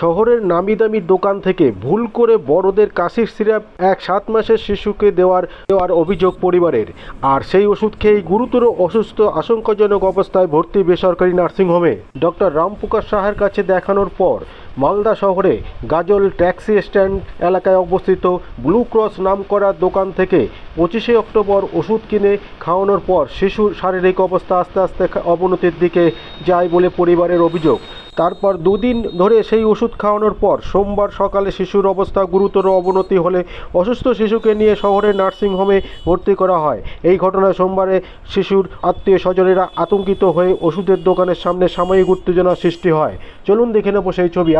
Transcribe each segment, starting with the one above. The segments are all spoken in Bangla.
শহরের নামি দামি দোকান থেকে ভুল করে বড়দের কাশির সিরাপ এক সাত মাসের শিশুকে দেওয়ার দেওয়ার অভিযোগ পরিবারের। আর সেই ওষুধ খেয়েই গুরুতর অসুস্থ আশঙ্কাজনক অবস্থায় ভর্তি বেসরকারি নার্সিংহোমে। ডক্টর রামপ্রকাশ সাহার কাছে দেখানোর পর মালদা শহরে গাজল ট্যাক্সি স্ট্যান্ড এলাকায় অবস্থিত ব্লু ক্রস নামকরা দোকান থেকে পঁচিশে অক্টোবর ওষুধ কিনে খাওয়ানোর পর শিশুর শারীরিক অবস্থা আস্তে আস্তে অবনতির দিকে যায় বলে পরিবারের অভিযোগ। তারপর দুদিন ধরে সেই ওষুধ খাওয়ানোর পর সোমবার সকালে শিশুর অবস্থা গুরুতর অবনতি হলে অসুস্থ শিশুকে নিয়ে শহরের নার্সিংহোমে ভর্তি করা হয়। এই ঘটনায় সোমবারে শিশুর আত্মীয় স্বজনেরা আতঙ্কিত হয়ে ওষুধের দোকানের সামনে সাময়িক উত্তেজনা সৃষ্টি হয়। চলুন দেখে নেব সেই ছবি।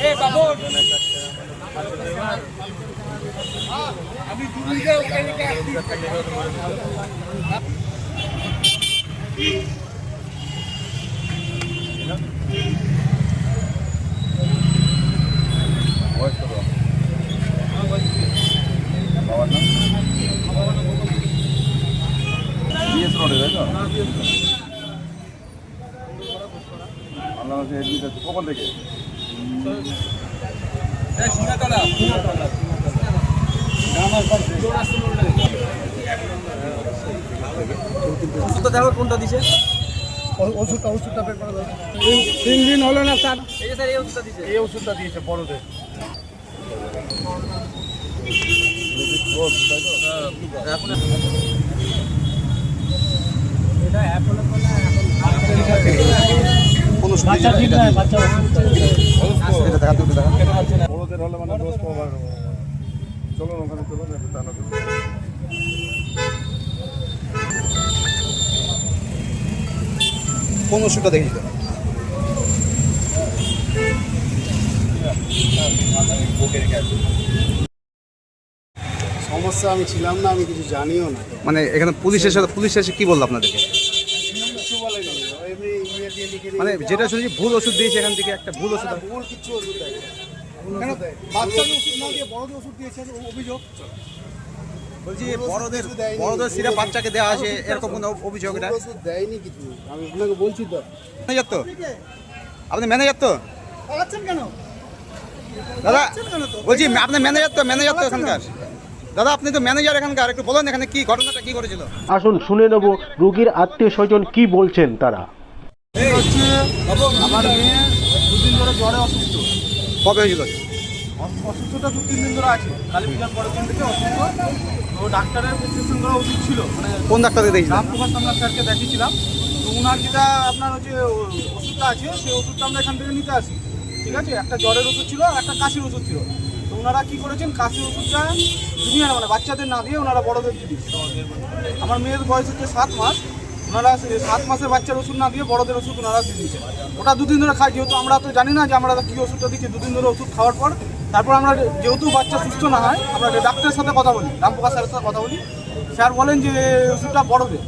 Ei, favor! Ah, a gente liga o que é ele quer. আল্লাহ হাফেজ, এডমিট আছে। কখন থেকে ওষুধটা দেখো কোনটা দিছে? ওষুধটা ওষুধটা বের করে তিন দিন হলো না স্যার? এই স্যার এই ওষুধটা দিছে। এই ওষুধটা দিয়েছে বড়দের। কোন ওষুধ বাচ্চা ঠিক নয় বাচ্চা এটা দেখা দুটো দেখা বড়দের হলে মানে ডোজ পাওয়া ওখানে কোন ওষুধটা দেখেছিল সমস্যা আমি ছিলাম না আমি কিছু জানিও না। মানে এখানে পুলিশ এসে পুলিশ এসে কি বলল আপনাদেরকে কিছু বলেনি এমনি ইয়ে দিয়ে লিখে দিয়ে মানে যেটা শুনেছি ভুল ওষুধ দিয়েছে এখান থেকে একটা ভুল ওষুধ। ভুল কিছু ওষুধ দেয় কেন? বাচ্চাদের ওষুধ না দিয়ে বড়দের ওষুধ দিয়েছে অভিযোগ? বলছি বড়দের বড়দের সিরাপ বাচ্চাকে দেওয়া আছে এরকম কোনো অভিযোগ এটা? ওষুধ দেয়নি কিছু। আমি আপনাকে বলছি তো। ম্যানেজার তো? আপনি ম্যানেজার তো? পালাচ্ছেন কেন? দাদা বলছি আপনার ম্যানেজার তো ম্যানেজার তো এখানকার। দাদা আপনি তো ম্যানেজার এখানকার। একটু বলুন এখানে কি ঘটনাটা কি করেছিল আসুন শুনে নেব। রোগীর আত্মীয় স্বজন কি বলছেন তারা? হচ্ছে আমার মেয়ে দুদিন ধরে জ্বরে অসুস্থ। কবে হয়েছিল? দু তিন দিন ধরে আছে। কালী পূজার পরের দিন থেকে অসুস্থ। তো ডাক্তারের প্রেসক্রিপশন করা উচিত ছিল। মানে কোন ডাক্তারকে রামপ্রকাশ আমরা স্যারকে দেখিয়েছিলাম। তো ওনার যেটা আপনার হচ্ছে ওষুধটা আছে সেই ওষুধটা আমরা এখান থেকে নিতে আসি। ঠিক আছে? একটা জ্বরের ওষুধ ছিল একটা কাশির ওষুধ ছিল। তো ওনারা কি করেছেন? কাশির ওষুধটা জুনিয়র মানে বাচ্চাদের না দিয়ে ওনারা বড়দের দিয়ে দিচ্ছে আমার মেয়ের বয়স হচ্ছে সাত মাস। ওনারা সাত মাসের বাচ্চার ওষুধ না দিয়ে বড়দের ওষুধ ওনারা দিয়ে দিচ্ছে ওটা দুদিন ধরে খাই যেহেতু আমরা তো জানি না যে আমরা কী ওষুধটা দিচ্ছি দুদিন ধরে ওষুধ খাওয়ার পর তারপর আমরা যেহেতু বাচ্চা সুস্থ না হয় আমরা ডাক্তারের সাথে কথা বলি রামপ্রকাশ স্যারের সাথে কথা বলি। স্যার বলেন যে ওষুধটা বড়দের।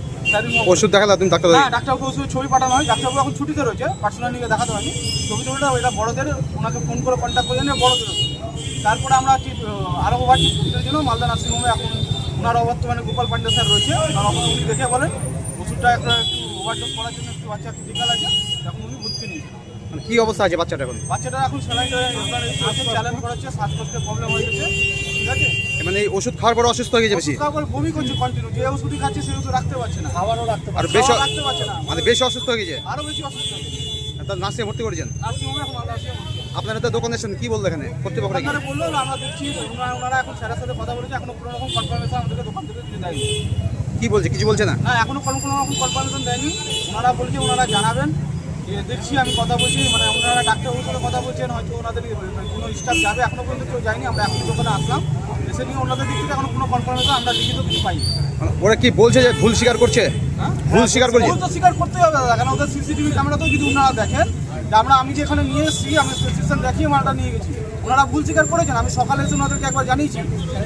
ওষুধ দেখালে তুমি ডাক্তার হ্যাঁ ডাক্তারবাবু ওষুধ ছবি পাঠানো হয়। ডাক্তারবাবু এখন ছুটিতে রয়েছে পার্সোনালি দেখাতে হয়নি। ছবি ছবিটা এটা বড়দের ওনাকে ফোন করে কন্ট্যাক্ট করে জানিয়ে বড়দের তারপরে আমরা আরও ওভার জন্য মালদা নার্সিংহোমে এখন ওনারা বর্তমানে গোপাল পান্ডে স্যার রয়েছে। ওনার অবস্থা দেখে বলেন। ওষুধটা একটা ওভারডোজ করার জন্য একটু বাচ্চা ক্রিটিক্যাল আছে এখন উনি ভর্তি নিয়েছেন মানে কি অবস্থা আছে বাচ্চাটা এখন? বাচ্চাটা এখন স্যালাইন চ্যালেঞ্জ করা হচ্ছে শ্বাসকষ্টের প্রবলেম হয়ে গেছে ঠিক আছে? মানে এই ওষুধ খাওয়ার পর অসুস্থ হয়ে গেছে বেশি? বমি করছে কন্টিনিউ যে ওষুধই খাচ্ছে সেই ওষুধ রাখতে পারছে না। খাবারও রাখতে আর বেশি রাখতে পারছে না। মানে বেশি অসুস্থ হয়ে গেছে? আরও বেশি অসুস্থ হয়ে গেছে। তার নার্সে ভর্তি করেছেন? আপনারা তো দোকানে এসেছেন কি বলল এখানে? কর্তৃপক্ষরা কি? আপনারা বলল আমরা দেখছি ওনারা এখন স্যারের সাথে কথা বলেছে এখনও কোনো রকম কনফার্মেশন আমাদেরকে দোকান থেকে দিতে দেয়নি। কি বলছে? কিছু বলছে না? না এখনও কোনো কোনো রকম কনফার্মেশন দেয়নি। ওনারা বলছে ওনারা জানাবেন। যে দেখছি আমি কথা বলছি মানে ওনারা ডাক্তারবাবুর সাথে কথা বলছেন হয়তো ওনাদের কোনো স্টাফ যাবে এখনও পর্যন্ত কেউ যায়নি আমরা এখন দোকানে আসলাম। এসে নিয়ে ওনাদের দিক থেকে এখনও কোনো কনফার্মেশন আমরা লিখিত কিছু পাইনি। মানে ওরা কি বলছে যে ভুল স্বীকার করছে? ভুল স্বীকার করছে? ভুল তো স্বীকার করতেই হবে দাদা কারণ ওদের সিসিটিভি ক্যামেরাতেও যদি ওনারা দেখেন যে আমরা আমি যে এখানে নিয়ে এসেছি আমি প্রেসক্রিপশন দেখিয়ে মালটা নিয়ে গেছি। ওনারা ভুল স্বীকার করেছেন আমি সকালে এসে ওনাদেরকে একবার জানিয়েছি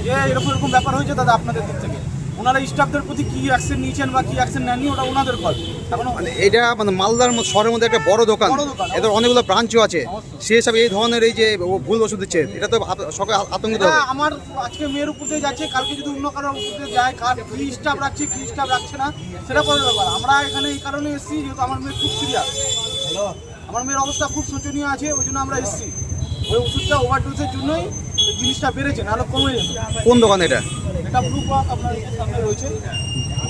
যে এরকম এরকম ব্যাপার হয়েছে দাদা আপনাদের দিক থেকে। ওনারা স্টাফদের প্রতি কি অ্যাকশন নিয়েছেন বা কি অ্যাকশন নেননি ওটা ওনাদের কল এখন মানে এটা মানে মালদার মধ্যে- শহরের মধ্যে একটা বড় দোকান। বড় দোকান, এদের অনেকগুলো ব্রাঞ্চও আছে। সেই হিসাবে এই ধরনের এই যে ও ভুল ওষুধ দিচ্ছে এটা তো আপ- সকালে আতঙ্কিত এটা হবে। আমার আজকে মেয়ের উপর দিয়ে যাচ্ছে কালকে যদি অন্য কারোর উপর দিয়ে যায় কার কি স্টাফ রাখছে কি স্টাফ রাখছে না সেটা পরের ব্যাপার। আমরা এখানে এই কারণে এসেছি যেহেতু আমার মেয়ে খুব সিরিয়াস আমার মেয়ের অবস্থা খুব শোচনীয় আছে ওই জন্য আমরা এসেছি। ওই ওষুধটা ওভারডোজের জন্যই জিনিসটা বেড়েছে নাহলে কমে যেত। কোন দোকান এটা? এটা ব্লু পথ আপনার সামনে রয়েছে।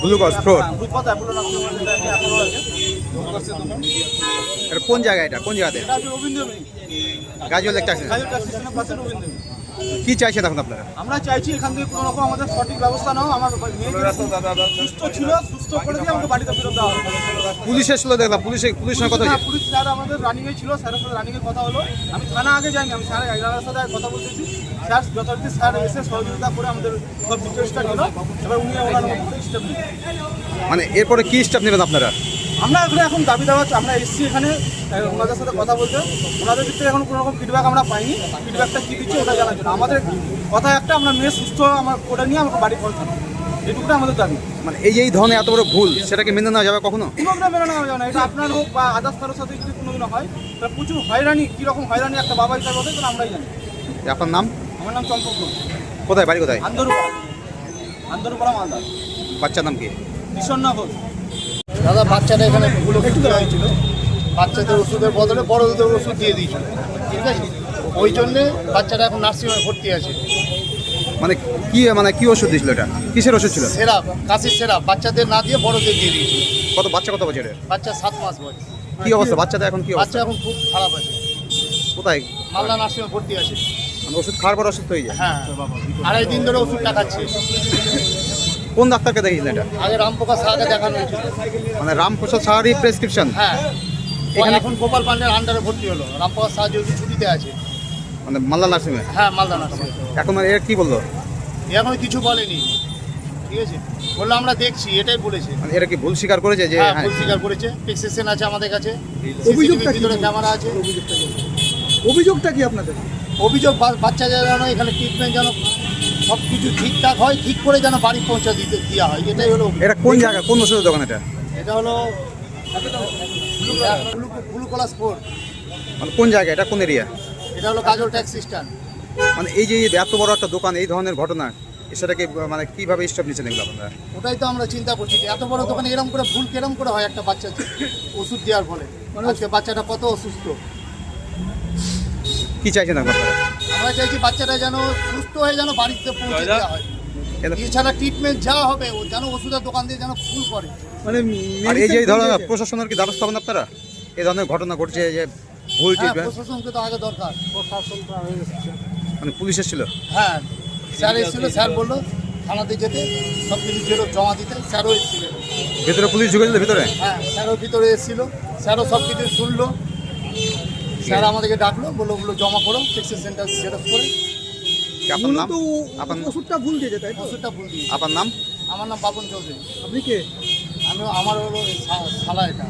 ব্লু ক্রস ফ্রড ব্লু পথ অ্যাপোলো যেটা আছে অ্যাপোলো আছে এটা কোন জায়গা এটা? কোন জায়গাতে? এটা রবীন্দ্র মিনি গাজুয়াল একটা আছে কাজের স্টেশনের পাশে রবীন্দ্র মিনি কি চাইছেন এখন আপনারা? আমরা চাইছি এখান থেকে কোনো রকম আমাদের সঠিক ব্যবস্থা নাও আমার সুস্থ ছিল সুস্থ করে দিয়ে আমাকে বাড়িতে ফেরত দেওয়া হবে পুলিশ এসেছিল দেখলাম পুলিশে পুলিশের সঙ্গে কথা পুলিশ স্যার আমাদের রানিং এ ছিল স্যারের সাথে রানিং এর কথা হলো। আমি থানা আগে যাইনি আমি স্যার এগারোটার সাথে কথা বলতেছি। স্যার যথারীতি স্যার এসে সহযোগিতা করে আমাদের সব ডিটেলসটা দিল। এবার উনি ওনার স্টেপ মানে এরপরে কি স্টেপ নেবেন আপনারা? আমরা এখানে এখন দাবি দেওয়া আমরা এসেছি এখানে ওনাদের সাথে কথা বলতে। ওনাদের দিক থেকে এখন কোনো রকম ফিডব্যাক আমরা পাইনি। ফিডব্যাকটা কী দিচ্ছে ওটা জানার জন্য। আমাদের কথা একটা আমরা মেয়ে সুস্থ আমার ওটা নিয়ে আমাকে বাড়ি পৌঁছানো। এটুকুটা আমাদের দাবি। মানে এই এই ধরনের এত বড় ভুল সেটাকে মেনে নেওয়া যাবে কখনো? কোনোদিনও মেনে নেওয়া যাবে না। এটা আপনার হোক বা আদার্স কারোর সাথে যদি কোনোদিনও হয় তাহলে প্রচুর হয়রানি কীরকম হয়রানি একটা বাবা হিসাবে হবে তাহলে আমরাই জানি। আপনার নাম? আমার নাম চম্পক কোথায় বাড়ি কোথায়? আন্দরুপাড়া। আন্দরুপাড়া মালদা বাচ্চার নাম কি? ভীষণ ঘোষ। দাদা বাচ্চাটা এখানে বাচ্চাদের ওষুধের বদলে বড়দের ওষুধ দিয়ে দিয়েছিল। ঠিক আছে? ওই জন্যে বাচ্চাটা এখন নার্সিংহোমে ভর্তি আছে। মানে কি মানে কি ওষুধ দিয়েছিল এটা? কিসের ওষুধ ছিল? সেরাপ কাশির সেরাপ। বাচ্চাদের না দিয়ে বড়দের দিয়ে দিয়েছিল। কত বাচ্চা কত বছরের? বাচ্চা সাত মাস বয়স। কি অবস্থা? বাচ্চাটা এখন কি বাচ্চা এখন খুব খারাপ আছে। কোথায়? মালদা নার্সিংহোমে ভর্তি আছে। মানে ওষুধ খাওয়ার পর অসুস্থ হয়ে যায়? হ্যাঁ আড়াই দিন ধরে ওষুধটা খাচ্ছে কোন ডাক্তারকে দেখিয়েছিলেন এটা? আগে রামপ্রসাদ সাহাকে দেখানো হয়েছিল। মানে রামপ্রসাদ সাহারই প্রেসক্রিপশন হ্যাঁ। এখানে- এখানে গোপাল পান্ডের আন্ডারে ভর্তি হলো। রামপ্রকাশ সাহা যেহেতু ছুটিতে আছে। মানে মালদা নার্সিংয়ে হ্যাঁ মালদা নার্সিংহোমে। এখন মানে এর কি বলল? এখন কিছু বলেনি। ঠিক আছে? বলল আমরা দেখছি এটাই বলেছে। মানে এরা কি ভুল স্বীকার করেছে যে হ্যাঁ হ্যাঁ। ভুল স্বীকার করেছে। প্রেসক্রিপশন আছে আমাদের কাছে। অভিযোগটা ভিতরে ক্যামেরা আছে। অভিযোগটা কি আপনাদের? অভিযোগ বা- বাচ্চা যেন এখানে ট্রিটমেন্ট যেন সব কিছু ঠিকঠাক হয় ঠিক করে যেন বাড়ি পৌঁছে দিতে দেওয়া হয়। এটাই হলো এটা কোন জায়গা কোন ওষুধের দোকান এটা? এটা হলো স্পোর্ট মানে কোন জায়গা এটা কোন এরিয়া? এটা হলো কাজল ট্যাক্সি স্ট্যান্ড মানে এই যে এত বড় একটা দোকান এই ধরনের ঘটনা সেটাকে মানে কীভাবে স্টেপ নিচ্ছেন এগুলো আপনারা? ওটাই তো আমরা চিন্তা করছি এত বড় দোকানে এরকম করে ভুল কেরম করে হয় একটা বাচ্চা ওষুধ দেওয়ার ফলে। আজকে বাচ্চাটা কত অসুস্থ। কি চাইছেন আপনারা? আমরা চাইছি বাচ্চাটা যেন সুস্থ হয়ে যেন বাড়িতে পৌঁছে দেওয়া হয়। এছাড়া ট্রিটমেন্ট যা হবে ও যেন ওষুধের দোকান দিয়ে যেন ফুল করে। মানে এই যে এই প্রশাসনের কি ব্যবস্থা হবেন আপনারা? এই ধরনের ঘটনা ঘটছে যে ভুল হ্যাঁ প্রশাসনকে তো আগে দরকার। মানে পুলিশ এসেছিল? হ্যাঁ স্যার এসেছিল স্যার বলল থানাতে যেতে সব কিছু জেরো জমা দিতে স্যারও ভেতরে পুলিশ ঢুকেছিল ভেতরে? হ্যাঁ স্যারও ভিতরে এসেছিল স্যারও সব কিছু শুনলো। স্যার আমাদেরকে ডাকলো বলল ওগুলো জমা করো টেক্সটাইল সেন্টার জেরক্স করে। আপনার নাম? আপনার ওষুধটা ভুল দিয়েছে তাই তো? ওষুধটা ভুল দিয়েছি। আপনার নাম? আমার নাম বাবন চৌধুরী। আপনি কে? আমি আমার হলো শালা এটা।